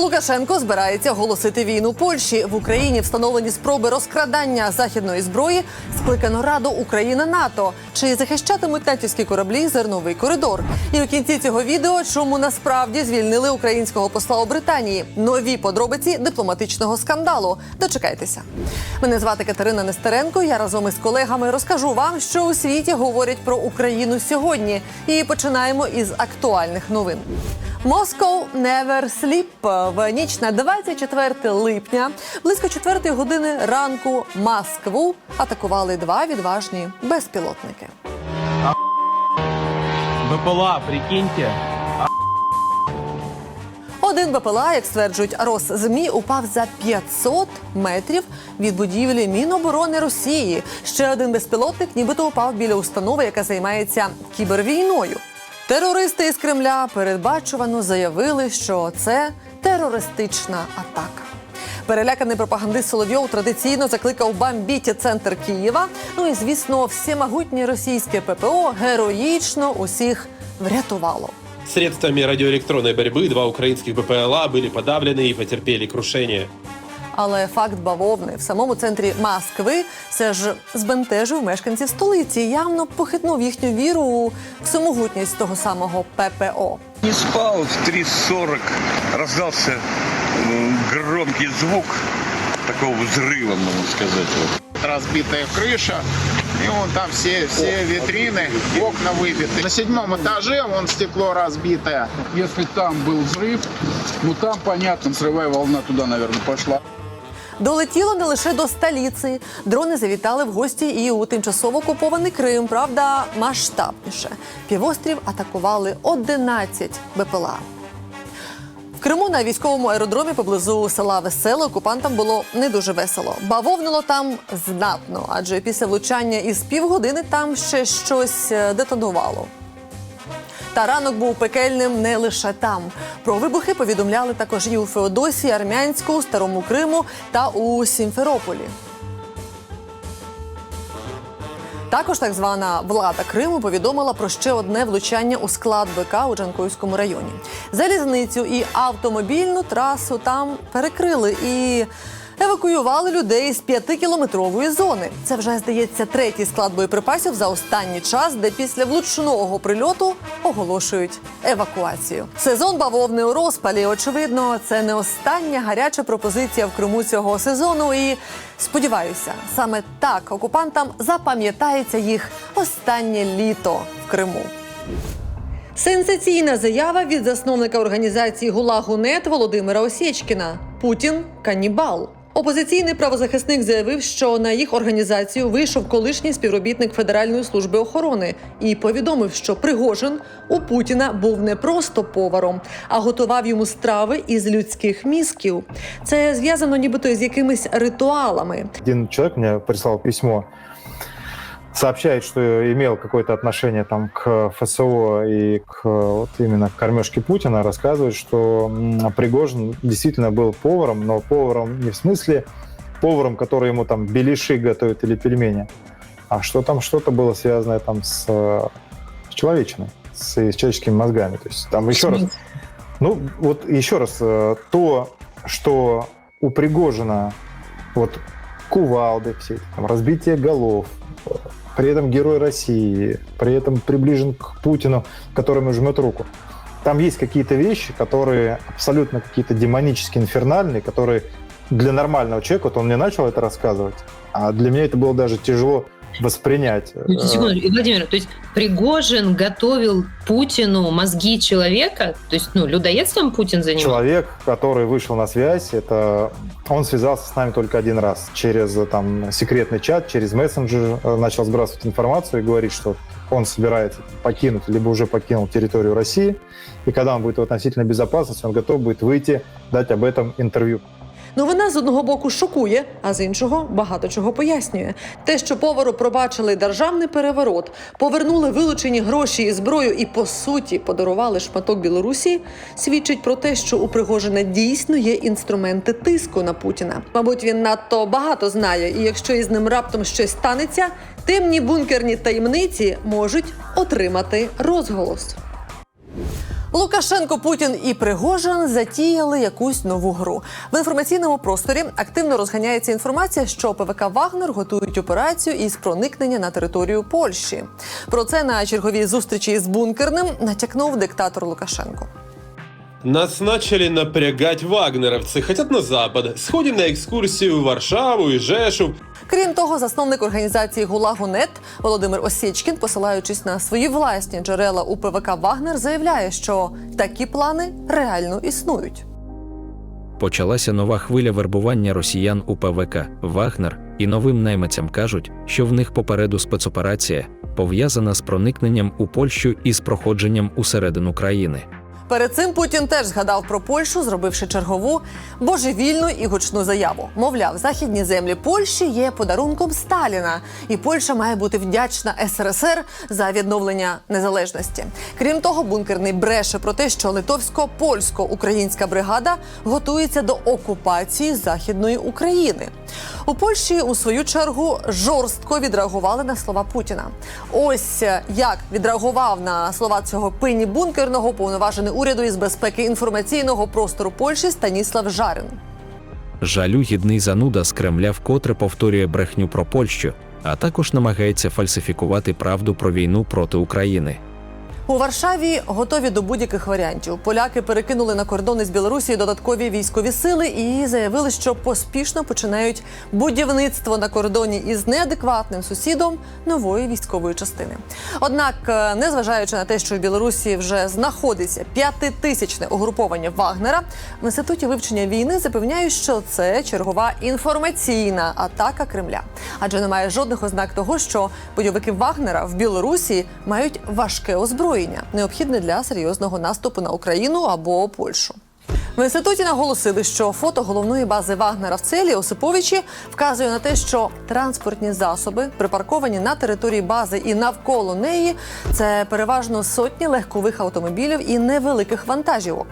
Лукашенко збирається оголосити війну Польщі в Україні. Встановлені спроби розкрадання західної зброї. Скликано Раду Україна НАТО. Чи захищатимуть натівські кораблі зерновий коридор? І у кінці цього відео, чому насправді звільнили українського посла у Британії? Нові подробиці дипломатичного скандалу. Дочекайтеся. Мене звати Катерина Нестеренко. Я разом із колегами розкажу вам, що у світі говорять про Україну сьогодні. І починаємо із актуальних новин. Moscow Never Sleep. В ніч на 24 липня, близько 4 години ранку, Москву атакували два відважні безпілотники. БПЛА, прикиньте. Один БПЛА, як стверджують Росзмі, упав за 500 метрів від будівлі Міноборони Росії. Ще один безпілотник, нібито упав біля установи, яка займається кібервійною. Терористи із Кремля передбачувано заявили, що це терористична атака. Переляканий пропагандист Соловйов традиційно закликав бомбіти центр Києва. Ну і звісно, всемогутнє російське ППО героїчно усіх врятувало. Средствами радиоэлектронной борьбы два украинских БПЛА были подавлены и потерпели крушение. Але факт бавовни в самому центрі Москви все ж збентежив мешканців столиці. і Явно похитнув їхню віру у всемогутність того самого ППО. Не спал в 3.40, раздался м, громкий звук такого взрыва, можно сказать. Вот. разбитая крыша. И вон там все, все витрины, окна выбиты. На седьмом этаже вон стекло разбитое. Если там был взрыв, ну там, понятно, взрывая волна туда, наверное, пошла. Долетіло не лише до столиці. Дрони завітали в гості і у тимчасово окупований Крим. Правда, масштабніше. Півострів атакували 11 БПЛА. В Криму на військовому аеродромі поблизу села Веселе окупантам було не дуже весело. Бавовнило там знатно, адже після влучання із півгодини там ще щось е, детонувало. Та ранок був пекельним не лише там. Про вибухи повідомляли також і у Феодосії, Армянську, Старому Криму та у Сімферополі. Також так звана влада Криму повідомила про ще одне влучання у склад БК у Джанкойському районі. Залізницю і автомобільну трасу там перекрили і евакуювали людей з п'ятикілометрової зони. Це вже здається третій склад боєприпасів за останній час, де після влучного прильоту оголошують евакуацію. Сезон бавовни у розпалі. Очевидно, це не остання гаряча пропозиція в Криму цього сезону. І сподіваюся, саме так окупантам запам'ятається їх останнє літо в Криму. Сенсаційна заява від засновника організації ГУЛАГу-НЕТ Володимира Осєчкіна Путін канібал. Опозиційний правозахисник заявив, що на їх організацію вийшов колишній співробітник Федеральної служби охорони і повідомив, що Пригожин у Путіна був не просто поваром, а готував йому страви із людських мізків. Це зв'язано нібито з якимись ритуалами. Один чоловік мені прислав письмо, сообщает, что имел какое-то отношение там к ФСО и к вот именно к кормежке Путина, рассказывает, что Пригожин действительно был поваром, но поваром не в смысле поваром, который ему там беляши готовит или пельмени, а что там что-то было связанное там с, с человечиной, с, с человеческими мозгами. То есть там еще раз... Ну, вот еще раз, э, то, что у Пригожина вот кувалды все, там, разбитие голов, при этом герой России, при этом приближен к Путину, которому жмет руку. Там есть какие-то вещи, которые абсолютно какие-то демонически инфернальные, которые для нормального человека, вот он мне начал это рассказывать, а для меня это было даже тяжело воспринять. Ну, Э, секунду, Владимир, то есть Пригожин готовил Путину мозги человека? То есть, ну, людоедством Путин занимался? Человек, который вышел на связь, это он связался с нами только один раз через э, там секретный чат, через мессенджер э, начал сбрасывать информацию и говорить, что он собирается покинуть, либо уже покинул территорию России, и когда он будет в относительной безопасности, он готов будет выйти, дать об этом интервью. Новина з одного боку шокує, а з іншого багато чого пояснює. Те, що повару пробачили державний переворот, повернули вилучені гроші і зброю, і по суті подарували шматок Білорусі, свідчить про те, що у Пригожина дійсно є інструменти тиску на Путіна. Мабуть, він надто багато знає, і якщо із ним раптом щось станеться, темні бункерні таємниці можуть отримати розголос. Лукашенко, Путін і Пригожин затіяли якусь нову гру. В інформаційному просторі активно розганяється інформація, що ПВК Вагнер готують операцію із проникнення на територію Польщі. Про це на черговій зустрічі з бункерним натякнув диктатор Лукашенко. Нас начали напрягать вагнеровцы, хотят на запад. Сходим на экскурсию в Варшаву и Жешу. Крім того, засновник організації Гулагу.нет Володимир Осєчкін, посилаючись на свої власні джерела у ПВК Вагнер, заявляє, що такі плани реально існують. Почалася нова хвиля вербування росіян у ПВК Вагнер, і новим наймицям кажуть, що в них попереду спецоперація пов'язана з проникненням у Польщу і з проходженням усередину країни. Перед цим Путін теж згадав про Польщу, зробивши чергову божевільну і гучну заяву. Мовляв, західні землі Польщі є подарунком Сталіна, і Польща має бути вдячна СРСР за відновлення незалежності. Крім того, бункерний бреше про те, що литовсько-польсько-українська бригада готується до окупації західної України. У Польщі у свою чергу жорстко відреагували на слова Путіна. Ось е, як відреагував на слова цього пині бункерного повноважений уряду із безпеки інформаційного простору Польщі Станіслав Жарин. Жалюгідний зануда з Кремля вкотре повторює брехню про Польщу, а також намагається фальсифікувати правду про війну проти України. У Варшаві готові до будь-яких варіантів. Поляки перекинули на кордони з Білорусі додаткові військові сили і заявили, що поспішно починають будівництво на кордоні із неадекватним сусідом нової військової частини. Однак, е, незважаючи на те, що в Білорусі вже знаходиться п'ятитисячне угруповання Вагнера, в інституті вивчення війни запевняють, що це чергова інформаційна атака Кремля, адже немає жодних ознак того, що бойовики Вагнера в Білорусі мають важке озброєння, необхідне для серйозного наступу на Україну або Польщу. В інституті наголосили, що фото головної бази Вагнера в целі Осиповичі вказує на те, що транспортні засоби, припарковані на території бази і навколо неї, це переважно сотні легкових автомобілів і невеликих вантажівок.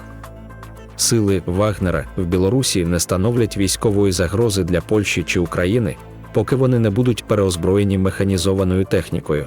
Сили Вагнера в Білорусі не становлять військової загрози для Польщі чи України, поки вони не будуть переозброєні механізованою технікою.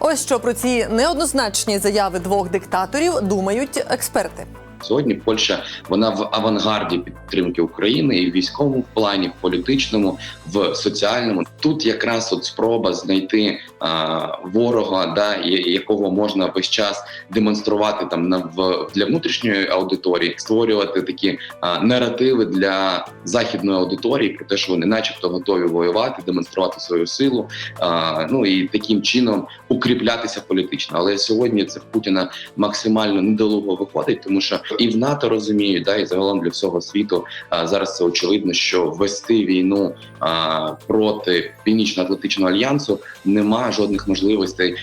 Ось що про ці неоднозначні заяви двох диктаторів думають експерти. Сьогодні Польща вона в авангарді підтримки України і в військовому плані, в політичному, в соціальному. Тут якраз от спроба знайти а, ворога, да якого можна весь час демонструвати там на в для внутрішньої аудиторії, створювати такі а, наративи для західної аудиторії про те, що вони, начебто, готові воювати, демонструвати свою силу. А, ну і таким чином укріплятися політично. Але сьогодні це в Путіна максимально недолуго виходить, тому що і в НАТО розуміють, да, і загалом для всього світу а, зараз це очевидно, що вести війну а, проти північно-атлантичного альянсу нема жодних можливостей.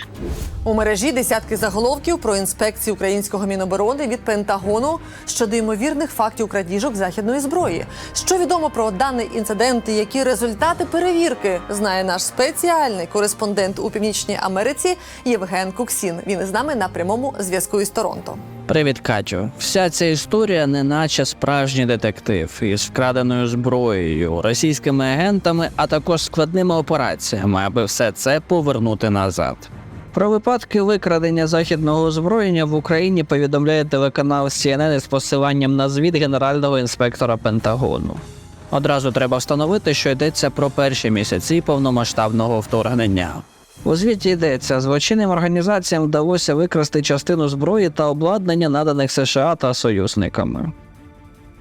У мережі десятки заголовків про інспекцію українського міноборони від Пентагону щодо ймовірних фактів крадіжок західної зброї. Що відомо про даний інцидент і які результати перевірки знає наш спеціальний кореспондент у північній Америці Євген Куксін. Він із нами на прямому зв'язку із Торонто. Привіт, Катю. Вся ця історія не наче справжній детектив із вкраденою зброєю, російськими агентами, а також складними операціями, аби все це повернути назад. Про випадки викрадення західного озброєння в Україні повідомляє телеканал CNN із посиланням на звіт генерального інспектора Пентагону. Одразу треба встановити, що йдеться про перші місяці повномасштабного вторгнення. У звіті йдеться, злочинним організаціям вдалося викрасти частину зброї та обладнання, наданих США та союзниками.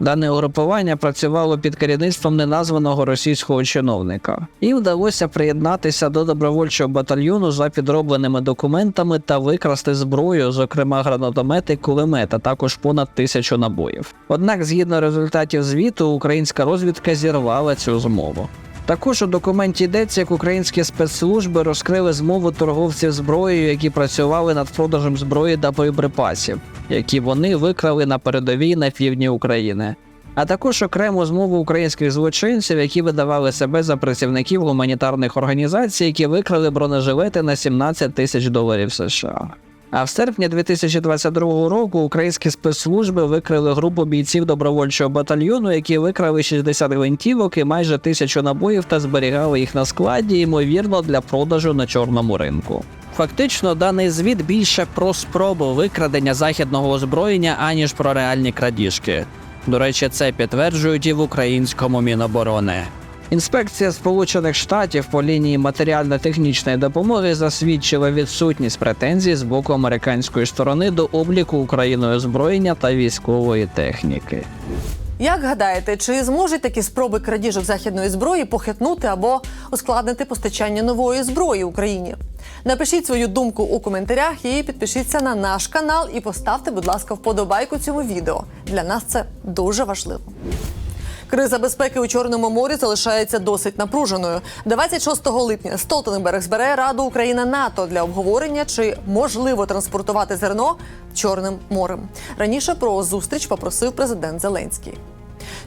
Дане угрупування працювало під керівництвом неназваного російського чиновника, і вдалося приєднатися до добровольчого батальйону за підробленими документами та викрасти зброю, зокрема гранатомети, кулемет, також понад тисячу набоїв. Однак, згідно результатів звіту, українська розвідка зірвала цю змову. Також у документі йдеться, як українські спецслужби розкрили змову торговців зброєю, які працювали над продажем зброї та боєприпасів, які вони викрали на передовій на півдні України. А також окрему змову українських злочинців, які видавали себе за працівників гуманітарних організацій, які викрали бронежилети на 17 тисяч доларів США. А в серпні 2022 року українські спецслужби викрили групу бійців добровольчого батальйону, які викрали 60 гвинтівок і майже тисячу набоїв та зберігали їх на складі, ймовірно, для продажу на чорному ринку. Фактично, даний звіт більше про спробу викрадення західного озброєння, аніж про реальні крадіжки. До речі, це підтверджують і в українському Міноборони. Інспекція Сполучених Штатів по лінії матеріально-технічної допомоги засвідчила відсутність претензій з боку американської сторони до обліку Україною озброєння та військової техніки. Як гадаєте, чи зможуть такі спроби крадіжок західної зброї похитнути або ускладнити постачання нової зброї Україні? Напишіть свою думку у коментарях і підпишіться на наш канал і поставте, будь ласка, вподобайку цьому відео. Для нас це дуже важливо. Криза безпеки у Чорному морі залишається досить напруженою. 26 липня Столтенберг збере Раду Україна НАТО для обговорення, чи можливо транспортувати зерно Чорним морем. Раніше про зустріч попросив президент Зеленський.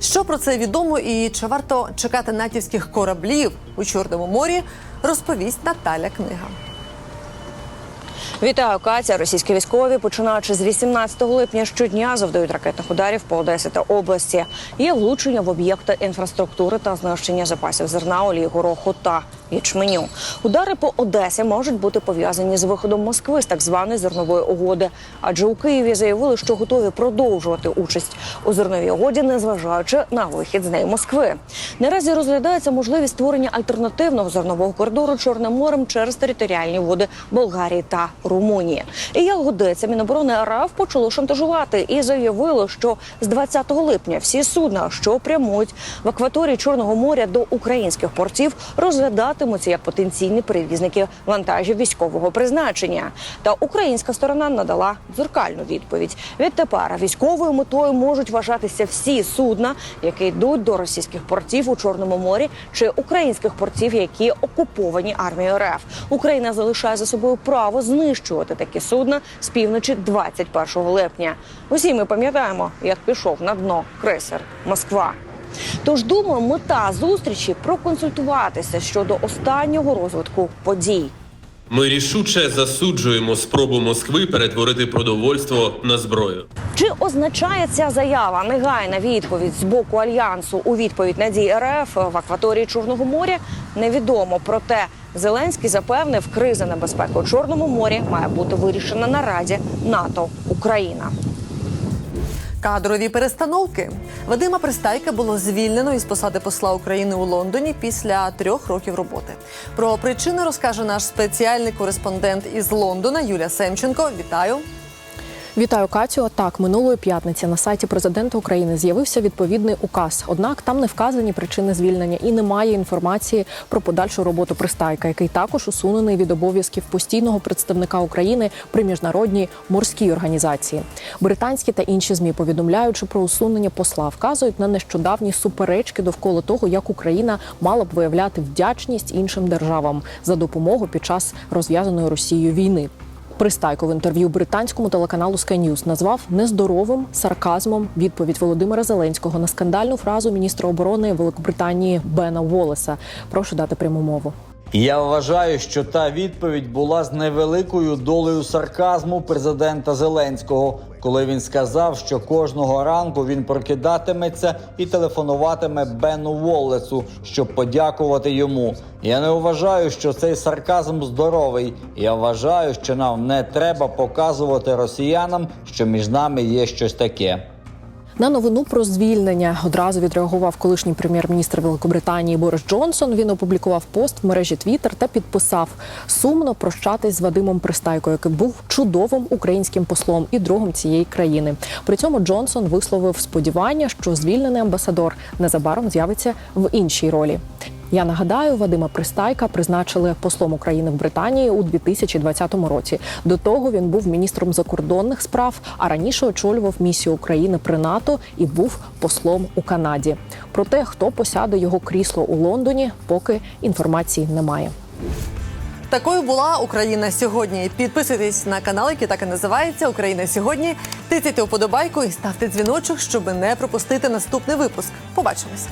Що про це відомо і чи варто чекати натівських кораблів у Чорному морі, розповість Наталя Книга. Вітаю, Катя. Російські військові, починаючи з 18 липня, щодня завдають ракетних ударів по Одесі та області. Є влучення в об'єкти інфраструктури та знищення запасів зерна, олії, гороху та ячменю. Удари по Одесі можуть бути пов'язані з виходом Москви з так званої зернової угоди. Адже у Києві заявили, що готові продовжувати участь у зерновій угоді, незважаючи на вихід з неї Москви. Наразі розглядається можливість створення альтернативного зернового коридору Чорним морем через територіальні води Болгарії та Румунії. І як годиться, Міноборони РФ почало шантажувати і заявило, що з 20 липня всі судна, що прямують в акваторії Чорного моря до українських портів, розглядатимуться як потенційні перевізники вантажів військового призначення. Та українська сторона надала дзеркальну відповідь. Відтепер військовою метою можуть вважатися всі судна, які йдуть до російських портів у Чорному морі чи українських портів, які окуповані армією РФ. Україна залишає за собою право знищувати такі судна з півночі 21 липня. Усі ми пам'ятаємо, як пішов на дно крейсер Москва. Тож думаю, мета зустрічі проконсультуватися щодо останнього розвитку подій. Ми рішуче засуджуємо спробу Москви перетворити продовольство на зброю. Чи означає ця заява негайна відповідь з боку альянсу у відповідь на дії РФ в акваторії Чорного моря? Невідомо. Проте Зеленський запевнив, криза небезпеки у Чорному морі має бути вирішена на Раді НАТО Україна. Кадрові перестановки Вадима Пристайка було звільнено із посади посла України у Лондоні після трьох років роботи. Про причини розкаже наш спеціальний кореспондент із Лондона Юлія Семченко. Вітаю. Вітаю Катю. Так, минулої п'ятниці на сайті президента України з'явився відповідний указ. Однак там не вказані причини звільнення і немає інформації про подальшу роботу пристайка, який також усунений від обов'язків постійного представника України при міжнародній морській організації. Британські та інші змі повідомляючи про усунення посла, вказують на нещодавні суперечки довкола того, як Україна мала б виявляти вдячність іншим державам за допомогу під час розв'язаної Росією війни. Пристайко в інтерв'ю британському телеканалу Sky News назвав нездоровим сарказмом відповідь Володимира Зеленського на скандальну фразу міністра оборони Великобританії Бена Волеса. Прошу дати пряму мову. Я вважаю, що та відповідь була з невеликою долею сарказму президента Зеленського, коли він сказав, що кожного ранку він прокидатиметься і телефонуватиме Бену Воллесу, щоб подякувати йому. Я не вважаю, що цей сарказм здоровий. Я вважаю, що нам не треба показувати росіянам, що між нами є щось таке. На новину про звільнення одразу відреагував колишній прем'єр-міністр Великобританії Борис Джонсон. Він опублікував пост в мережі Твіттер та підписав сумно прощатись з Вадимом Пристайко, який був чудовим українським послом і другом цієї країни. При цьому Джонсон висловив сподівання, що звільнений амбасадор незабаром з'явиться в іншій ролі. Я нагадаю, Вадима Пристайка призначили послом України в Британії у 2020 році. До того він був міністром закордонних справ, а раніше очолював місію України при НАТО і був послом у Канаді. Про те, хто посяде його крісло у Лондоні, поки інформації немає. Такою була Україна сьогодні. Підписуйтесь на канал, який так і називається Україна сьогодні. Тицяйте вподобайку і ставте дзвіночок, щоб не пропустити наступний випуск. Побачимось.